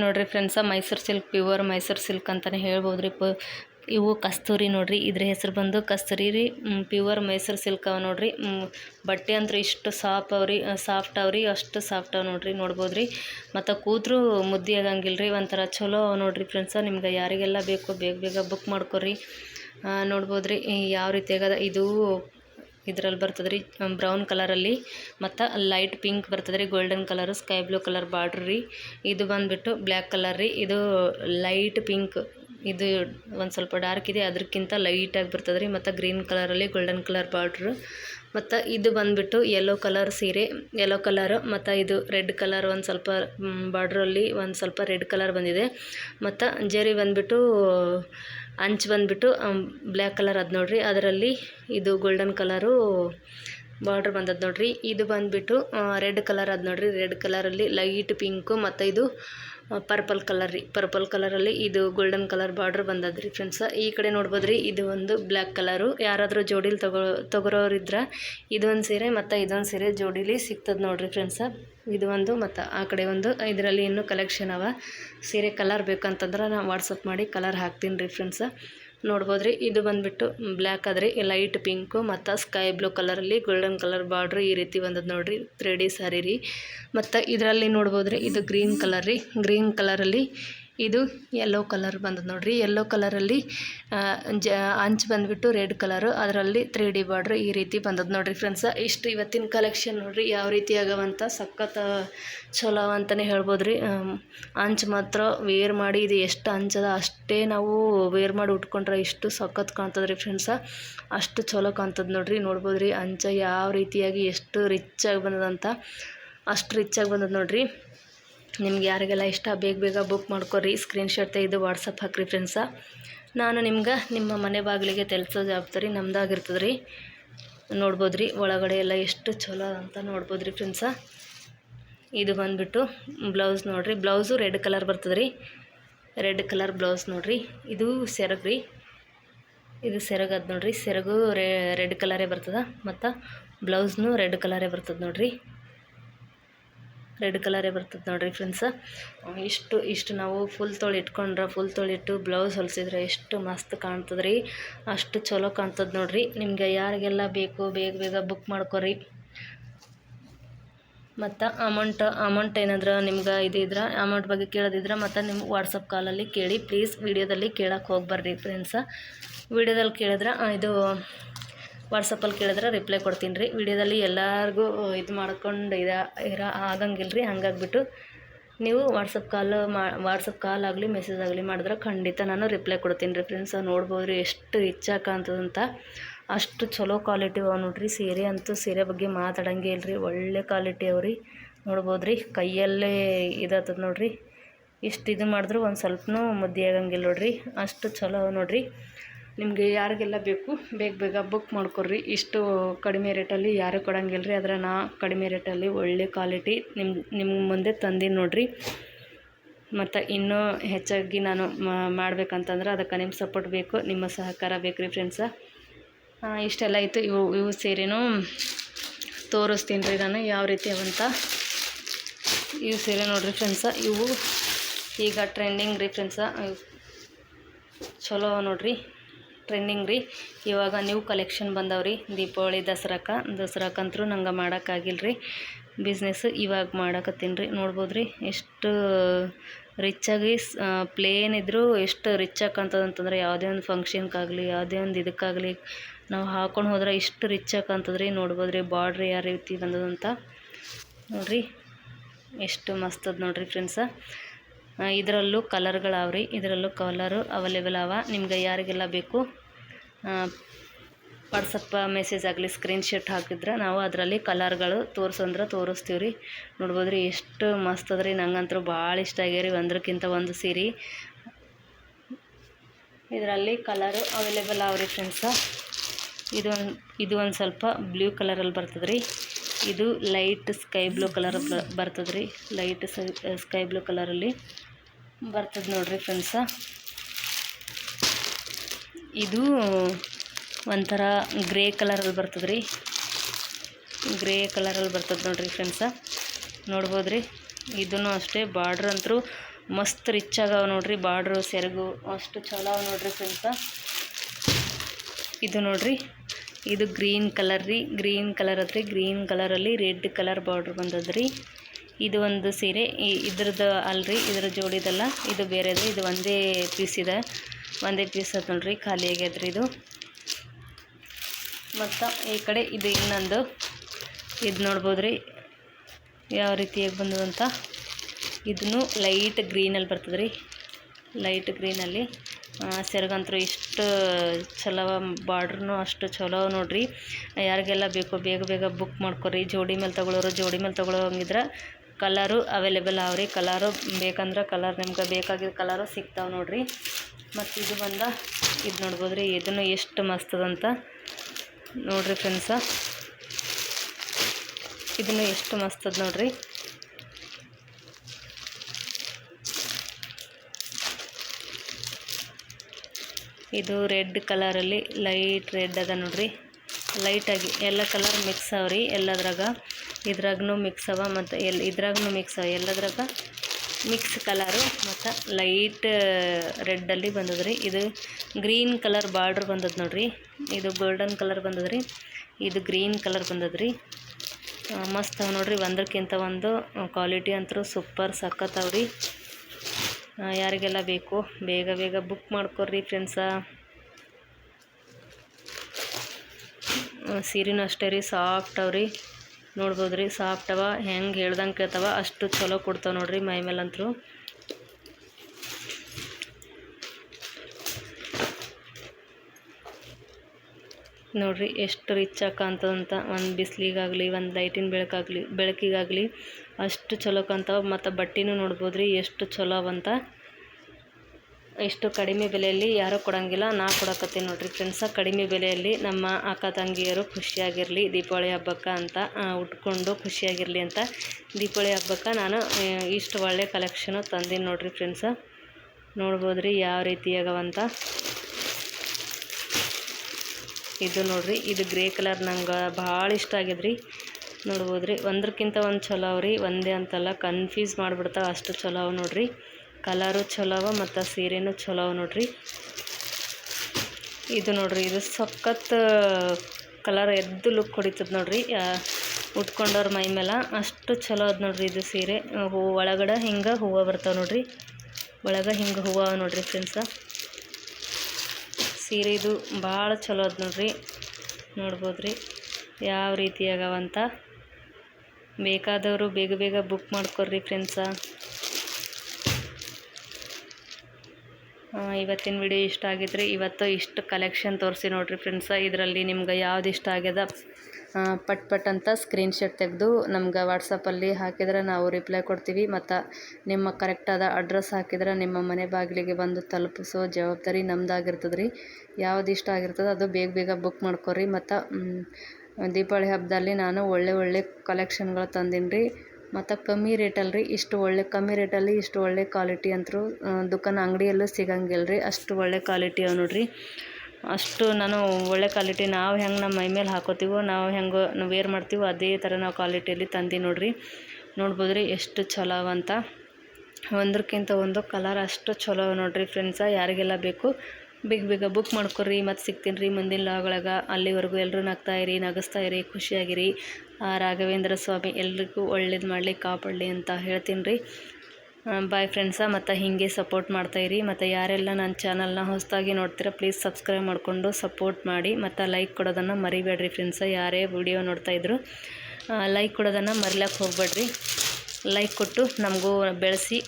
ನೋಡ್ರಿ friends Mysore silk pure Mysore silk ಅಂತಲೇ ಹೇಳ್ಬೋದು ರೀ ಪ, ಇವು ಕಸ್ತೂರಿ ನೋಡ್ರಿ. ಇದ್ರ ಹೆಸರು ಬಂದು ಕಸ್ತೂರಿ ರೀ. ಪ್ಯೂರ್ ಮೈಸೂರು ಸಿಲ್ಕ್ ಅವ ನೋಡ್ರಿ. ಬಟ್ಟೆ ಅಂದ್ರೆ ಇಷ್ಟು ಸಾಫ್ಟ್ ಅವ್ರಿ ಸಾಫ್ಟ್ ಅವ್ರಿ, ಅಷ್ಟು ಸಾಫ್ಟ್ ಅವ ನೋಡ್ರಿ ನೋಡ್ಬೋದು ರೀ ಮತ್ತು ಕೂತ್ರು ಮುದ್ದೆ ಆಗಂಗಿಲ್ಲ ರೀ ಒಂಥರ ಚಲೋ ಅವ ನೋಡ್ರಿ ಫ್ರೆಂಡ್ಸ ನಿಮ್ಗೆ ಯಾರಿಗೆಲ್ಲ ಬೇಕು ಬೇಗ ಬೇಗ ಬುಕ್ ಮಾಡ್ಕೊರಿ. ನೋಡ್ಬೋದು ರೀ ಯಾವ ರೀತಿ ಇದು ಇದ್ರಲ್ಲಿ ಬರ್ತದೆ ರೀ ಬ್ರೌನ್ ಕಲರಲ್ಲಿ ಮತ್ತು ಲೈಟ್ ಪಿಂಕ್ ಬರ್ತದೆ ರೀ golden colour sky blue colour border ರೀ. ಇದು ಬಂದುಬಿಟ್ಟು ಬ್ಲ್ಯಾಕ್ ಕಲರ್ ರೀ. ಇದು ಲೈಟ್ ಪಿಂಕ್ ಇದು ಒಂದು ಸ್ವಲ್ಪ ಡಾರ್ಕ್ ಇದೆ ಅದಕ್ಕಿಂತ ಲೈಟಾಗಿ ಬರ್ತದೆ ರೀ ಮತ್ತು ಗ್ರೀನ್ ಕಲರಲ್ಲಿ ಗೋಲ್ಡನ್ ಕಲರ್ ಬಾರ್ಡ್ರು ಮತ್ತು ಇದು ಬಂದುಬಿಟ್ಟು ಯೆಲ್ಲೋ ಕಲರ್ ಸೀರೆ ಯೆಲ್ಲೋ ಕಲರ್ ಮತ್ತು ಇದು ರೆಡ್ ಕಲರ್ ಒಂದು ಸ್ವಲ್ಪ ಬಾರ್ಡ್ರಲ್ಲಿ ಒಂದು ಸ್ವಲ್ಪ ರೆಡ್ ಕಲರ್ ಬಂದಿದೆ. ಮತ್ತು ಜರಿ ಬಂದುಬಿಟ್ಟು ಅಂಚು ಬಂದುಬಿಟ್ಟು ಬ್ಲ್ಯಾಕ್ ಕಲರ್ ಅದು ನೋಡ್ರಿ. ಅದರಲ್ಲಿ ಇದು ಗೋಲ್ಡನ್ ಕಲರು ಬಾರ್ಡ್ರ್ ಬಂದದ್ದು ನೋಡ್ರಿ. ಇದು ಬಂದುಬಿಟ್ಟು ರೆಡ್ ಕಲರ್ ಅದು ನೋಡ್ರಿ. ರೆಡ್ ಕಲರಲ್ಲಿ ಲೈಟ್ ಪಿಂಕು ಮತ್ತು ಇದು ಪರ್ಪಲ್ ಕಲರ್ ರೀ. ಪರ್ಪಲ್ ಕಲರಲ್ಲಿ ಇದು ಗೋಲ್ಡನ್ ಕಲರ್ ಬಾರ್ಡ್ರ್ ಬಂದದ್ರಿ ಫ್ರೆಂಡ್ಸ ಈ ಕಡೆ ನೋಡ್ಬೋದು ರೀ ಇದು ಒಂದು ಬ್ಲ್ಯಾಕ್ ಕಲರು ಯಾರಾದರೂ ಜೋಡಿಲಿ ತಗೋ, ತಗೋರೋರಿದ್ರೆ ಇದೊಂದು ಸೀರೆ ಮತ್ತು ಇದೊಂದು ಸೀರೆ ಜೋಡಿಲಿ ಸಿಗ್ತದೆ ನೋಡ್ರಿ ಫ್ರೆಂಡ್ಸ ಇದು ಒಂದು ಮತ್ತು ಆ ಕಡೆ ಒಂದು ಇದರಲ್ಲಿ ಇನ್ನೂ ಕಲೆಕ್ಷನ್ ಅವ. ಸೀರೆ ಕಲರ್ ಬೇಕಂತಂದ್ರೆ ನಾನು ವಾಟ್ಸಪ್ ಮಾಡಿ ಕಲರ್ ಹಾಕ್ತೀನಿ ರೀ ಫ್ರೆಂಡ್ಸ ನೋಡ್ಬೋದು ರೀ ಇದು ಬಂದುಬಿಟ್ಟು ಬ್ಲ್ಯಾಕ್ ಆದ್ರಿ ಲೈಟ್ ಪಿಂಕು ಮತ್ತು ಸ್ಕೈ ಬ್ಲೂ ಕಲರಲ್ಲಿ ಗೋಲ್ಡನ್ ಕಲರ್ ಬಾರ್ಡ್ರ್ ಈ ರೀತಿ ಬಂದದ್ದು ನೋಡ್ರಿ, ತ್ರೀ ಡಿ ಸ್ಯಾರಿ ರೀ. ಮತ್ತು ಇದರಲ್ಲಿ ನೋಡ್ಬೋದು ರೀ ಇದು ಗ್ರೀನ್ ಕಲರ್ ರೀ. ಗ್ರೀನ್ ಕಲರಲ್ಲಿ ಇದು ಯೆಲ್ಲೋ ಕಲರ್ ಬಂದದ ನೋಡ್ರಿ. ಯೆಲ್ಲೋ ಕಲರಲ್ಲಿ ಜ, ಅಂಚು ಬಂದುಬಿಟ್ಟು ರೆಡ್ ಕಲರು ಅದರಲ್ಲಿ ತ್ರೀ ಡಿ ಬಾರ್ಡ್ರ್ ಈ ರೀತಿ ಬಂದದ್ದು ನೋಡ್ರಿ ಫ್ರೆಂಡ್ಸ ಇಷ್ಟು ಇವತ್ತಿನ ಕಲೆಕ್ಷನ್ ನೋಡ್ರಿ ಯಾವ ರೀತಿ ಆಗವಂತ ಸಖತ್ ಚಲೋ ಅಂತಲೇ ಹೇಳ್ಬೋದು ರೀ ಅಂಚು ಮಾತ್ರ ವೇರ್ ಮಾಡಿ, ಇದು ಎಷ್ಟು ಅಂಚದ ಅಷ್ಟೇ ನಾವು ವೇರ್ ಮಾಡಿ ಉಟ್ಕೊಂಡ್ರೆ ಇಷ್ಟು ಸಖತ್ ಕಾಣ್ತದೆ ರೀ ಫ್ರೆಂಡ್ಸ ಅಷ್ಟು ಚಲೋ ಕಾಣ್ತದೆ ನೋಡ್ರಿ. ನೋಡ್ಬೋದು ರೀ ಅಂಚ ಯಾವ ರೀತಿಯಾಗಿ ಎಷ್ಟು ರಿಚ್ಚಾಗಿ ಬಂದದಂತ. ಅಷ್ಟು ರಿಚ್ಚಾಗಿ ಬಂದದ ನೋಡ್ರಿ. ನಿಮ್ಗೆ ಯಾರಿಗೆಲ್ಲ ಇಷ್ಟ, ಬೇಗ ಬೇಗ ಬುಕ್ ಮಾಡ್ಕೊರಿ. ಸ್ಕ್ರೀನ್ಶಾಟ್ ತೆಗೆದು ವಾಟ್ಸಪ್ ಹಾಕ್ರಿ ಫ್ರೆಂಡ್ಸ ನಾನು ನಿಮ್ಗೆ ನಿಮ್ಮ ಮನೆ ಬಾಗಿಲಿಗೆ ತಲುಪಿಸೋ ಜವಾಬ್ದಾರಿ ನಮ್ದಾಗಿರ್ತದೆ ರೀ ನೋಡ್ಬೋದು ರೀ ಒಳಗಡೆ ಎಲ್ಲ ಎಷ್ಟು ಚಲೋ ಅಂತ ನೋಡ್ಬೋದು ರೀ ಫ್ರೆಂಡ್ಸ ಇದು ಬಂದುಬಿಟ್ಟು ಬ್ಲೌಸ್ ನೋಡಿರಿ. ಬ್ಲೌಸು ರೆಡ್ ಕಲರ್ ಬರ್ತದೆ ರೀ ರೆಡ್ ಕಲರ್ ಬ್ಲೌಸ್ ನೋಡಿರಿ. ಇದು ಸೆರಗು ರೀ ಇದು ಸೆರಗದು ನೋಡಿರಿ. ಸೆರಗು ರೆಡ್ ಕಲರೇ ಬರ್ತದೆ. ಮತ್ತು ಬ್ಲೌಸ್ನು ರೆಡ್ ಕಲರೇ ಬರ್ತದೆ ನೋಡ್ರಿ. ರೆಡ್ ಕಲರೇ ಬರ್ತದೆ ನೋಡಿರಿ ಫ್ರೆಂಡ್ಸ್ ಇಷ್ಟು ಇಷ್ಟು ನಾವು ಫುಲ್ ತೊಳಿ ಇಟ್ಕೊಂಡ್ರೆ ಫುಲ್ ತೊಳಿಟ್ಟು ಬ್ಲೌಸ್ ಹೊಲಿಸಿದ್ರೆ ಎಷ್ಟು ಮಸ್ತ್ ಕಾಣ್ತದೆ ರೀ ಅಷ್ಟು ಚಲೋ ಕಾಣ್ತದೆ ನೋಡ್ರಿ. ನಿಮಗೆ ಯಾರಿಗೆಲ್ಲ ಬೇಕು, ಬೇಗ ಬೇಗ ಬುಕ್ ಮಾಡ್ಕೊರಿ. ಮತ್ತು ಅಮೌಂಟ್ ಅಮೌಂಟ್ ಏನಾದ್ರೆ ನಿಮ್ಗೆ ಇದಿದ್ರೆ ಅಮೌಂಟ್ ಬಗ್ಗೆ ಕೇಳೋದಿದ್ರೆ ಮತ್ತು ನಿಮ್ಮ ವಾಟ್ಸಪ್ ಕಾಲಲ್ಲಿ ಕೇಳಿ. ಪ್ಲೀಸ್ ವಿಡಿಯೋದಲ್ಲಿ ಕೇಳಕ್ಕೆ ಹೋಗ್ಬರ್ರಿ ಫ್ರೆಂಡ್ಸ ವಿಡಿಯೋದಲ್ಲಿ ಕೇಳಿದ್ರೆ ಇದು ವಾಟ್ಸಪ್ಪಲ್ಲಿ ಕೇಳಿದ್ರೆ ರಿಪ್ಲೈ ಕೊಡ್ತೀನಿ ರೀ. ವಿಡಿಯೋದಲ್ಲಿ ಎಲ್ಲರಿಗೂ ಇದು ಮಾಡ್ಕೊಂಡು ಇದ ಇರ ಆಗಂಗಿಲ್ಲ ರೀ, ಹಂಗಾಗ್ಬಿಟ್ಟು ನೀವು ವಾಟ್ಸಪ್ ಕಾಲ್ ಮಾ, ವಾಟ್ಸಪ್ ಕಾಲ್ ಆಗಲಿ, ಮೆಸೇಜ್ ಆಗಲಿ ಮಾಡಿದ್ರೆ ಖಂಡಿತ ನಾನು ರಿಪ್ಲೈ ಕೊಡ್ತೀನಿ ರೀ ಫ್ರೆಂಡ್ಸ್. ನೋಡ್ಬೋದು ರೀ ಎಷ್ಟು ರಿಚ್ಚಾಗಿ ಕಾಣ್ತದಂತ ಅಷ್ಟು ಚಲೋ ಕ್ವಾಲಿಟಿ ಅವ ನೋಡ್ರಿ. ಸೀರೆ ಅಂತೂ ಸೀರೆ ಬಗ್ಗೆ ಮಾತಾಡಂಗೆ ಇಲ್ಲ ರೀ, ಒಳ್ಳೆ ಕ್ವಾಲಿಟಿ ಅವ್ರಿ ನೋಡ್ಬೋದು ರೀ, ಕೈಯಲ್ಲೇ ಇದಾತದ ನೋಡ್ರಿ. ಇಷ್ಟು ಇದು ಮಾಡಿದ್ರು ಒಂದು ಸ್ವಲ್ಪನೂ ಮುದ್ದೆ ಆಗಂಗಿಲ್ಲ ನೋಡ್ರಿ. ಅಷ್ಟು ಚಲೋ ನೋಡ್ರಿ. ನಿಮಗೆ ಯಾರಿಗೆಲ್ಲ ಬೇಕು, ಬೇಗ ಬೇಗ ಬುಕ್ ಮಾಡ್ಕೊರಿ ಇಷ್ಟು ಕಡಿಮೆ ರೇಟಲ್ಲಿ ಯಾರೂ ಕೊಡಂಗಿಲ್ಲ ರೀ ಆದರೆ ನಾ ಕಡಿಮೆ ರೇಟಲ್ಲಿ ಒಳ್ಳೆ ಕ್ವಾಲಿಟಿ ನಿಮ್ಮ ನಿಮ್ಮ ಮುಂದೆ ತಂದೀನಿ ನೋಡಿರಿ. ಮತ್ತು ಇನ್ನೂ ಹೆಚ್ಚಾಗಿ ನಾನು ಮಾಡಬೇಕಂತಂದ್ರೆ ಅದಕ್ಕೆ ನಿಮ್ಮ ಸಪೋರ್ಟ್ ಬೇಕು, ನಿಮ್ಮ ಸಹಕಾರ ಬೇಕು ರೀ ಫ್ರೆಂಡ್ಸ ಇಷ್ಟೆಲ್ಲ ಇತ್ತು ಇವು ಇವು ಸೀರೆನೂ ತೋರಿಸ್ತೀನಿ ರೀ ನಾನು ಯಾವ ರೀತಿ ಅವಂತ ಇವು ಸೀರೆ ನೋಡಿರಿ ಫ್ರೆಂಡ್ಸ ಇವು ಈಗ ಟ್ರೆಂಡಿಂಗ್ ರೀ ಫ್ರೆಂಡ್ಸ ಚಲೋ ನೋಡಿರಿ ನೋಡ್ರಿ. ಟ್ರೆಂಡಿಂಗ್ ರೀ. ಇವಾಗ ನ್ಯೂ ಕಲೆಕ್ಷನ್ ಬಂದವ್ರಿ ದೀಪಾವಳಿ, ದಸರಾಕ. ದಸರಾಕಂತೂ ನಂಗೆ ಮಾಡೋಕ್ಕಾಗಿಲ್ಲ ರೀ. ಬಿಸ್ನೆಸ್ ಇವಾಗ ಮಾಡಕತ್ತೀನಿ ರೀ. ನೋಡ್ಬೋದು ರೀ. ಎಷ್ಟು ರಿಚ್ಚಾಗಿ ಪ್ಲೇನ್ ಇದ್ದರೂ ಎಷ್ಟು ರಿಚ್ ಅಂತಂದ್ರೆ ಯಾವುದೇ ಒಂದು ಫಂಕ್ಷನ್ಗಾಗಲಿ ಯಾವುದೇ ಒಂದು ಇದಕ್ಕಾಗಲಿ ನಾವು ಹಾಕೊಂಡು ಹೋದ್ರೆ ಇಷ್ಟು ರಿಚ್ ಹಾಕಂತದ್ರಿ ನೋಡ್ಬೋದು ರೀ. ಬಾರ್ಡ್ರ್ ಯಾವ ರೀತಿ ಬಂದದಂತ ನೋಡ್ರಿ. ಎಷ್ಟು ಮಸ್ತದ ನೋಡ್ರಿ ಫ್ರೆಂಡ್ಸ ಇದರಲ್ಲೂ ಕಲರ್ಗಳಾವ್ರಿ ಇದರಲ್ಲೂ ಕಲರು ಅವೈಲೇಬಲ್ ಅವ. ನಿಮ್ಗೆ ಯಾರಿಗೆಲ್ಲ ಬೇಕು ವಾಟ್ಸಪ್ ಮೆಸೇಜ್ ಆಗಲಿ ಸ್ಕ್ರೀನ್ಶಾಟ್ ಹಾಕಿದ್ರೆ ನಾವು ಅದರಲ್ಲಿ ಕಲರ್ಗಳು ತೋರಿಸಂದ್ರೆ ತೋರಿಸ್ತೀವಿ ರೀ ನೋಡ್ಬೋದು ರೀ ಎಷ್ಟು ಮಸ್ತ್ ಅದ ರೀ ನಂಗಂತೂ ಭಾಳ ಇಷ್ಟ ಆಗ್ಯಾರಿ ಒಂದಕ್ಕಿಂತ ಒಂದು ಸೀರೆ. ಇದರಲ್ಲಿ ಕಲರು ಅವೈಲೇಬಲ್ ಅವ್ರಿ ಫ್ರೆಂಡ್ಸ ಇದು ಒಂದು ಇದು ಒಂದು ಸ್ವಲ್ಪ ಬ್ಲೂ ಕಲರಲ್ಲಿ ಬರ್ತದೆ ರೀ ಇದು ಲೈಟ್ ಸ್ಕೈ ಬ್ಲೂ ಕಲರ್ ಬರ್ತದೆ ರೀ ಲೈಟ್ ಸ್ಕೈ ಬ್ಲೂ ಕಲರಲ್ಲಿ. ಬರ್ತದೆ ನೋಡ್ರಿ ಫ್ರೆಂಡ್ಸ. ಇದು ಒಂಥರ ಗ್ರೇ ಕಲರಲ್ಲಿ ಬರ್ತದೆ ರೀ ಗ್ರೇ ಕಲರಲ್ಲಿ ಬರ್ತದೆ ನೋಡ್ರಿ ಫ್ರೆಂಡ್ಸ. ನೋಡ್ಬೋದು ರೀ ಇದನ್ನು ಅಷ್ಟೇ, ಬಾರ್ಡ್ರ್ ಅಂತೂ ಮಸ್ತ್ ರಿಚ್ ಆಗವ ನೋಡ್ರಿ. ಬಾರ್ಡ್ರು, ಸೆರಗು ಅಷ್ಟು ಚಲೋ ಅವ ನೋಡ್ರಿ ಫ್ರೆಂಡ್ಸ. ಇದು ನೋಡ್ರಿ, ಇದು ಗ್ರೀನ್ ಕಲರ್ ರೀ. ಗ್ರೀನ್ ಕಲರ್ ಅದ್ರಿ. ಗ್ರೀನ್ ಕಲರಲ್ಲಿ ರೆಡ್ ಕಲರ್ ಬಾರ್ಡ್ರ್ ಬಂದದ್ರಿ. ಇದು ಒಂದು ಸೀರೆ. ಇದ್ರದ್ದು ಅಲ್ರಿ, ಇದ್ರ ಜೋಡಿದಲ್ಲ. ಇದು ಬೇರೆದು, ಇದು ಒಂದೇ ಪೀಸ್ ಇದೆ. ಒಂದೇ ಪೀಸ್ ಅದ ನೋಡ್ರಿ, ಖಾಲಿ ಆಗ್ಯದ್ರಿ ಇದು. ಮತ್ತು ಈ ಕಡೆ ಇದು ಇನ್ನೊಂದು. ಇದು ನೋಡ್ಬೋದ್ರಿ, ಯಾವ ರೀತಿಯಾಗಿ ಬಂದದಂತ ಇದನ್ನು ಲೈಟ್ ಗ್ರೀನಲ್ಲಿ ಬರ್ತದೆ ರೀ ಲೈಟ್ ಗ್ರೀನಲ್ಲಿ ಸೆರಗಂತೂ ಇಷ್ಟು ಚಲೋ ಬಾರ್ಡ್ರೂ ಅಷ್ಟು ಚಲೋ ನೋಡ್ರಿ. ಯಾರಿಗೆಲ್ಲ ಬೇಕೋ ಬೇಗ ಬೇಗ ಬುಕ್ ಮಾಡ್ಕೊರಿ. ಜೋಡಿ ಮೇಲೆ ತೊಗೊಳೋರು ಜೋಡಿ ಮೇಲೆ ತೊಗೊಳೋ ಹಂಗಿದ್ರೆ ಕಲರು ಅವೈಲೇಬಲ್ ಅವ್ರಿ. ಕಲರು ಬೇಕಂದ್ರೆ ಕಲರ್ ನಿಮ್ಗೆ ಬೇಕಾಗಿದ್ದ ಕಲರು ಸಿಗ್ತಾವೆ ನೋಡ್ರಿ. ಮತ್ತು ಇದು ಬಂದ, ಇದು ನೋಡ್ಬೋದು ರೀ ಇದನ್ನು ಎಷ್ಟು ಮಸ್ತದಂತ. ನೋಡ್ರಿ ಫ್ರೆಂಡ್ಸ. ಇದನ್ನು ಎಷ್ಟು ಮಸ್ತದ ನೋಡ್ರಿ. ಇದು ರೆಡ್ ಕಲರಲ್ಲಿ ಲೈಟ್ ರೆಡ್ ಅದ ನೋಡ್ರಿ. ಲೈಟಾಗಿ ಎಲ್ಲ ಕಲರ್ ಮಿಕ್ಸ್ ಅವ್ರಿ ಎಲ್ಲದ್ರಾಗ. ಇದ್ರಾಗೂ ಮಿಕ್ಸ್ ಅವ ಮತ್ತು ಎಲ್ ಇದ್ರಾಗೂ ಮಿಕ್ಸ್ ಅವ. ಎಲ್ಲದ್ರಾಗ ಮಿಕ್ಸ್ ಕಲರು ಮತ್ತು ಲೈಟ್ ರೆಡ್ಡಲ್ಲಿ ಬಂದದ್ರಿ. ಇದು ಗ್ರೀನ್ ಕಲರ್ ಬಾರ್ಡ್ರ್ ಬಂದದ ನೋಡ್ರಿ. ಇದು ಗೋಲ್ಡನ್ ಕಲರ್ ಬಂದದ್ರಿ. ಇದು ಗ್ರೀನ್ ಕಲರ್ ಬಂದದ್ರಿ. ರೀ ಮಸ್ತ್ ಅವ ನೋಡ್ರಿ. ಒಂದಕ್ಕಿಂತ ಒಂದು ಕ್ವಾಲಿಟಿ ಅಂತೂ ಸೂಪರ್ ಸಖತ್ ಆ, ಯಾರಿಗೆಲ್ಲ ಬೇಕು ಬೇಗ ಬೇಗ ಬುಕ್ ಮಾಡ್ಕೊರಿ ಫ್ರೆಂಡ್ಸ ಸೀರೆನೂ ಅಷ್ಟೇ ರೀ ಸಾಫ್ಟ್ ಅವ್ರಿ ನೋಡ್ಬೋದು ರೀ ಸಾಫ್ಟ್ ಅವ, ಹೆಂಗೆ ಹೇಳ್ದಂಗೆ ಕೇಳ್ತಾವ, ಅಷ್ಟು ಚಲೋ ಕೊಡ್ತಾವೆ ನೋಡ್ರಿ ಮೈ ಮೇಲಂತೂ ನೋಡ್ರಿ, ಎಷ್ಟು ರಿಚ್ ಕಾಣ್ತದಂತ ಒಂದು ಬಿಸಿಲಿಗಾಗಲಿ, ಒಂದು ಲೈಟಿನ ಬೆಳಕಾಗಲಿ, ಬೆಳಕಿಗಾಗಲಿ, ಅಷ್ಟು ಚಲೋ ಕಾಣ್ತಾವ, ಮತ್ತು ಬಟ್ಟೆನೂ ನೋಡ್ಬೋದು ರೀ ಎಷ್ಟು ಚಲೋ ಅವಂತ. ಇಷ್ಟು ಕಡಿಮೆ ಬೆಲೆಯಲ್ಲಿ ಯಾರೂ ಕೊಡೋಂಗಿಲ್ಲ. ನಾ ಕೊಡಕತ್ತೀನಿ ನೋಡ್ರಿ ಫ್ರೆಂಡ್ಸ. ಕಡಿಮೆ ಬೆಲೆಯಲ್ಲಿ ನಮ್ಮ ಅಕ್ಕ ತಂಗಿಯರು ಖುಷಿಯಾಗಿರಲಿ, ದೀಪಾವಳಿ ಹಬ್ಬಕ್ಕೆ ಅಂತ ಉಟ್ಕೊಂಡು ಖುಷಿಯಾಗಿರಲಿ ಅಂತ ದೀಪಾವಳಿ ಹಬ್ಬಕ್ಕೆ ನಾನು ಇಷ್ಟು ಒಳ್ಳೆ ಕಲೆಕ್ಷನು ತಂದೀನಿ ನೋಡ್ರಿ ಫ್ರೆಂಡ್ಸ. ನೋಡ್ಬೋದು ರೀ ಯಾವ ರೀತಿಯಾಗವಂತ ಇದು ನೋಡ್ರಿ, ಇದು ಗ್ರೇ ಕಲರ್ ನಂಗೆ ಭಾಳ ಇಷ್ಟ ಆಗಿದ್ರಿ. ನೋಡ್ಬೋದು ರೀ ಒಂದ್ರಕ್ಕಿಂತ ಒಂದು ಚಲೋ ಅವ್ರಿ. ಒಂದೇ ಅಂತಲ್ಲ ಕನ್ಫ್ಯೂಸ್ ಮಾಡಿಬಿಡ್ತಾವೆ ಅಷ್ಟು ಚಲೋ ಅವ ನೋಡ್ರಿ. ಕಲರು ಚಲೋ ಮತ್ತು ಸೀರೆನೂ ಚಲೋ ಅವ ನೋಡ್ರಿ. ಇದು ನೋಡ್ರಿ, ಇದು ಸಖತ್ ಕಲರ್ ಎದ್ದು ಲುಕ್ ಹೊಡಿತದೆ ನೋಡ್ರಿ. ಉಟ್ಕೊಂಡವ್ರ ಮೈ ಮೇಲೆ ಅಷ್ಟು ಚಲೋ ಅದ ನೋಡ್ರಿ ಇದು ಸೀರೆ. ಹೂ ಒಳಗಡೆ ಹಿಂಗೆ ಹೂವು ಬರ್ತಾವೆ ನೋಡ್ರಿ. ಒಳಗೆ ಹಿಂಗೆ ಹೂವು ನೋಡ್ರಿ ಫ್ರೆಂಡ್ಸ. ಸೀರೆ ಇದು ಭಾಳ ಚಲೋ ಅದ ನೋಡ್ರಿ. ನೋಡ್ಬೋದು ರೀ ಯಾವ ರೀತಿಯಾಗವಂತ ಬೇಕಾದವರು ಬೇಗ ಬೇಗ ಬುಕ್ ಮಾಡ್ಕೊಡ್ರಿ ಫ್ರೆಂಡ್ಸ. ಇವತ್ತಿನ ವಿಡಿಯೋ ಇಷ್ಟ ಆಗಿದ್ರಿ ಇವತ್ತು ಇಷ್ಟು ಕಲೆಕ್ಷನ್ ತೋರಿಸಿ ನೋಡಿರಿ ಫ್ರೆಂಡ್ಸ ಇದರಲ್ಲಿ ನಿಮ್ಗೆ ಯಾವ್ದು ಇಷ್ಟ ಆಗ್ಯದ ಪಟ್ ಪಟ್ ಅಂತ ಸ್ಕ್ರೀನ್ಶಾಟ್ ತೆಗೆದು ನಮ್ಗೆ ವಾಟ್ಸಪ್ಪಲ್ಲಿ ಹಾಕಿದ್ರೆ ನಾವು ರಿಪ್ಲೈ ಕೊಡ್ತೀವಿ. ಮತ್ತು ನಿಮ್ಮ ಕರೆಕ್ಟಾದ ಅಡ್ರೆಸ್ ಹಾಕಿದ್ರೆ ನಿಮ್ಮ ಮನೆ ಬಾಗಿಲಿಗೆ ಬಂದು ತಲುಪಿಸೋ ಜವಾಬ್ದಾರಿ ನಮ್ಮದಾಗಿರ್ತದೆ ರೀ ಯಾವ್ದು ಇಷ್ಟ ಆಗಿರ್ತದೆ ಅದು ಬೇಗ ಬೇಗ ಬುಕ್ ಮಾಡ್ಕೊರಿ. ಮತ್ತು ದೀಪಾವಳಿ ಹಬ್ಬದಲ್ಲಿ ನಾನು ಒಳ್ಳೆ ಒಳ್ಳೆ ಕಲೆಕ್ಷನ್ಗಳು ತಂದೀನಿ ರೀ ಮತ್ತು ಕಮ್ಮಿ ರೇಟಲ್ಲಿ ರೀ ಇಷ್ಟು ಒಳ್ಳೆ ಕಮ್ಮಿ ರೇಟಲ್ಲಿ ಇಷ್ಟು ಒಳ್ಳೆ ಕ್ವಾಲಿಟಿ ಅಂತೂ ದುಕಾನ್ ಅಂಗಡಿಯಲ್ಲೂ ಸಿಗಂಗಿಲ್ಲ ರೀ ಅಷ್ಟು ಒಳ್ಳೆ ಕ್ವಾಲಿಟಿ ಅವ ನೋಡಿರಿ. ಅಷ್ಟು ನಾನು ಒಳ್ಳೆ ಕ್ವಾಲಿಟಿ ನಾವು ಹೆಂಗೆ ನಮ್ಮ ಮೈ ಮೇಲೆ ಹಾಕೋತೀವೋ, ನಾವು ಹೆಂಗೆ ನಾವು ವೇರ್ ಮಾಡ್ತೀವೋ ಅದೇ ಥರ ನಾವು ಕ್ವಾಲಿಟಿಯಲ್ಲಿ ತಂದು ನೋಡಿರಿ. ನೋಡ್ಬೋದು ರೀ ಎಷ್ಟು ಚಲೋ ಅಂತ ಒಂದಕ್ಕಿಂತ ಒಂದು ಕಲರ್ ಅಷ್ಟು ಚಲೋ ನೋಡ್ರಿ ಫ್ರೆಂಡ್ಸ ಯಾರಿಗೆಲ್ಲ ಬೇಕು ಬೇಗ ಬೇಗ ಬುಕ್ ಮಾಡ್ಕೊರಿ ಮತ್ತು ಸಿಗ್ತೀನಿ ರೀ ಮುಂದಿನ ಲಾಗೊಳಗೆ ಅಲ್ಲಿವರೆಗೂ ಎಲ್ಲರೂ ನಗ್ತಾ ಇರಿ, ನಗಿಸ್ತಾ ಇರಿ, ಖುಷಿಯಾಗಿರಿ. ರಾಘವೇಂದ್ರ ಸ್ವಾಮಿ, ಎಲ್ರಿಗೂ ಒಳ್ಳೇದು ಮಾಡಲಿ, ಕಾಪಾಡಲಿ ಅಂತ ಹೇಳ್ತೀನಿ ರೀ ಬಾಯ್ ಫ್ರೆಂಡ್ಸ ಮತ್ತು ಹೀಗೆ ಸಪೋರ್ಟ್ ಮಾಡ್ತಾಯಿರಿ ಮತ್ತು ಯಾರೆಲ್ಲ ನನ್ನ ಚಾನಲ್ನ ಹೊಸದಾಗಿ ನೋಡ್ತೀರ ಪ್ಲೀಸ್ ಸಬ್ಸ್ಕ್ರೈಬ್ ಮಾಡಿಕೊಂಡು ಸಪೋರ್ಟ್ ಮಾಡಿ. ಮತ್ತು ಲೈಕ್ ಕೊಡೋದನ್ನು ಮರಿಬೇಡ್ರಿ ಫ್ರೆಂಡ್ಸ ಯಾರೇ ವಿಡಿಯೋ ನೋಡ್ತಾಯಿದ್ರು ಲೈಕ್ ಕೊಡೋದನ್ನು ಮರಿಲಕ್ಕೆ ಹೋಗ್ಬೇಡ್ರಿ. ಲೈಕ್ ಕೊಟ್ಟು ನಮಗೂ ಬೆಳೆಸಿ.